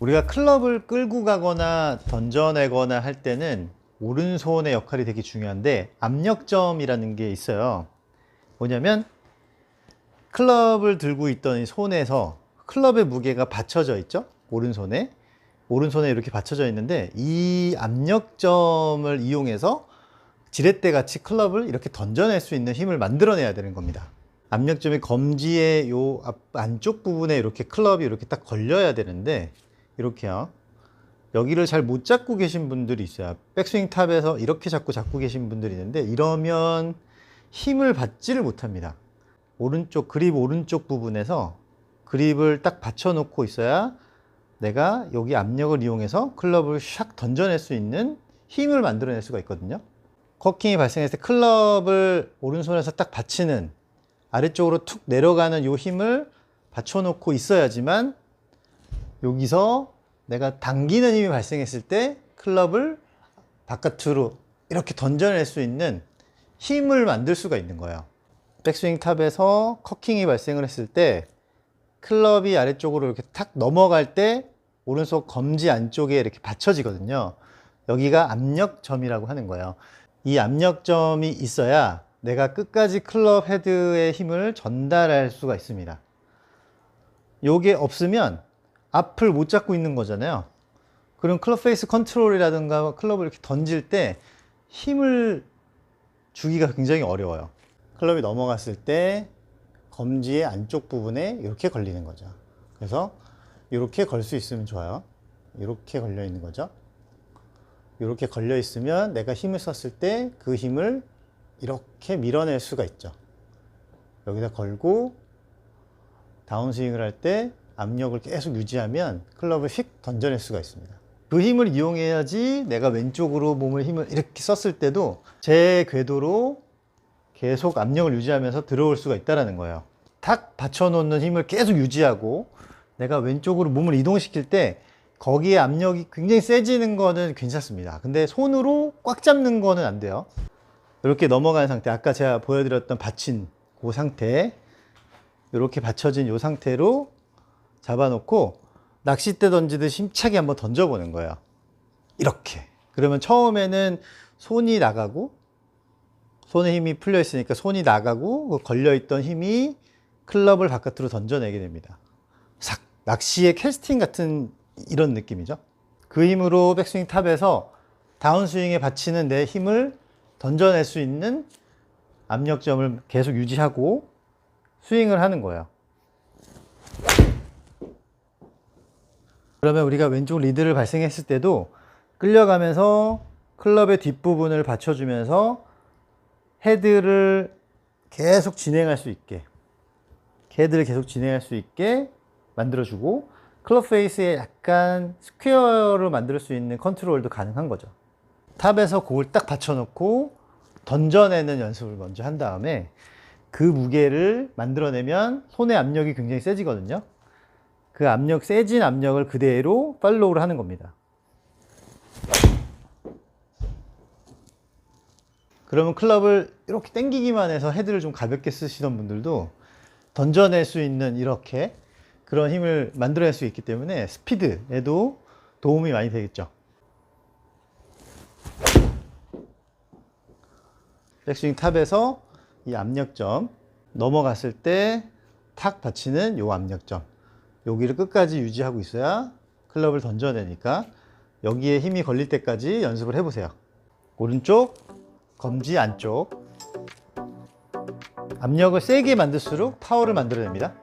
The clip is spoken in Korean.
우리가 클럽을 끌고 가거나 던져내거나 할 때는 오른손의 역할이 되게 중요한데 압력점이라는 게 있어요. 뭐냐면 클럽을 들고 있던 이 손에서 클럽의 무게가 받쳐져 있죠. 오른손에. 오른손에 이렇게 받쳐져 있는데 이 압력점을 이용해서 지렛대 같이 클럽을 이렇게 던져낼 수 있는 힘을 만들어내야 되는 겁니다. 압력점이 검지의 요 앞- 안쪽 부분에 이렇게 클럽이 이렇게 딱 걸려야 되는데 이렇게요. 여기를 잘 못 잡고 계신 분들이 있어요. 백스윙 탑에서 이렇게 잡고 잡고 계신 분들이 있는데 이러면 힘을 받지를 못합니다. 오른쪽 그립 오른쪽 부분에서 그립을 딱 받쳐놓고 있어야 내가 여기 압력을 이용해서 클럽을 샥 던져낼 수 있는 힘을 만들어낼 수가 있거든요. 커킹이 발생했을 때 클럽을 오른손에서 딱 받치는 아래쪽으로 툭 내려가는 요 힘을 받쳐놓고 있어야지만 여기서 내가 당기는 힘이 발생했을 때 클럽을 바깥으로 이렇게 던져낼 수 있는 힘을 만들 수가 있는 거예요. 백스윙 탑에서 커킹이 발생을 했을 때 클럽이 아래쪽으로 이렇게 탁 넘어갈 때 오른손 검지 안쪽에 이렇게 받쳐지거든요. 여기가 압력점이라고 하는 거예요. 이 압력점이 있어야 내가 끝까지 클럽 헤드의 힘을 전달할 수가 있습니다. 요게 없으면 앞을 못 잡고 있는 거잖아요. 그럼 클럽 페이스 컨트롤이라든가 클럽을 이렇게 던질 때 힘을 주기가 굉장히 어려워요. 클럽이 넘어갔을 때 검지의 안쪽 부분에 이렇게 걸리는 거죠. 그래서 이렇게 걸 수 있으면 좋아요. 이렇게 걸려 있는 거죠. 이렇게 걸려 있으면 내가 힘을 썼을 때 그 힘을 이렇게 밀어낼 수가 있죠. 여기다 걸고 다운스윙을 할때 압력을 계속 유지하면 클럽을 휙 던져낼 수가 있습니다. 그 힘을 이용해야지 내가 왼쪽으로 몸을 힘을 이렇게 썼을 때도 제 궤도로 계속 압력을 유지하면서 들어올 수가 있다는 거예요. 탁 받쳐놓는 힘을 계속 유지하고 내가 왼쪽으로 몸을 이동시킬 때 거기에 압력이 굉장히 세지는 거는 괜찮습니다. 근데 손으로 꽉 잡는 거는 안 돼요. 이렇게 넘어가는 상태, 아까 제가 보여드렸던 받친 그 상태, 이렇게 받쳐진 이 상태로 잡아놓고 낚싯대 던지듯이 힘차게 한번 던져보는 거예요. 이렇게. 그러면 처음에는 손이 나가고 손에 힘이 풀려 있으니까 손이 나가고 그 걸려있던 힘이 클럽을 바깥으로 던져내게 됩니다. 삭 낚시의 캐스팅 같은 이런 느낌이죠. 그 힘으로 백스윙 탑에서 다운스윙에 받치는 내 힘을 던져낼 수 있는 압력점을 계속 유지하고 스윙을 하는 거예요. 그러면 우리가 왼쪽 리드를 발생했을 때도 끌려가면서 클럽의 뒷부분을 받쳐주면서 헤드를 계속 진행할 수 있게 헤드를 계속 진행할 수 있게 만들어주고 클럽 페이스에 약간 스퀘어로 만들 수 있는 컨트롤도 가능한 거죠. 탑에서 공을 딱 받쳐놓고 던져내는 연습을 먼저 한 다음에 그 무게를 만들어내면 손의 압력이 굉장히 세지거든요. 그 압력, 세진 압력을 그대로 팔로우를 하는 겁니다. 그러면 클럽을 이렇게 당기기만 해서 헤드를 좀 가볍게 쓰시던 분들도 던져낼 수 있는 이렇게 그런 힘을 만들어낼 수 있기 때문에 스피드에도 도움이 많이 되겠죠. 백스윙 탑에서 이 압력점 넘어갔을 때 탁 받치는 요 압력점 여기를 끝까지 유지하고 있어야 클럽을 던져내니까 여기에 힘이 걸릴 때까지 연습을 해보세요. 오른쪽 검지 안쪽. 압력을 세게 만들수록 파워를 만들어냅니다.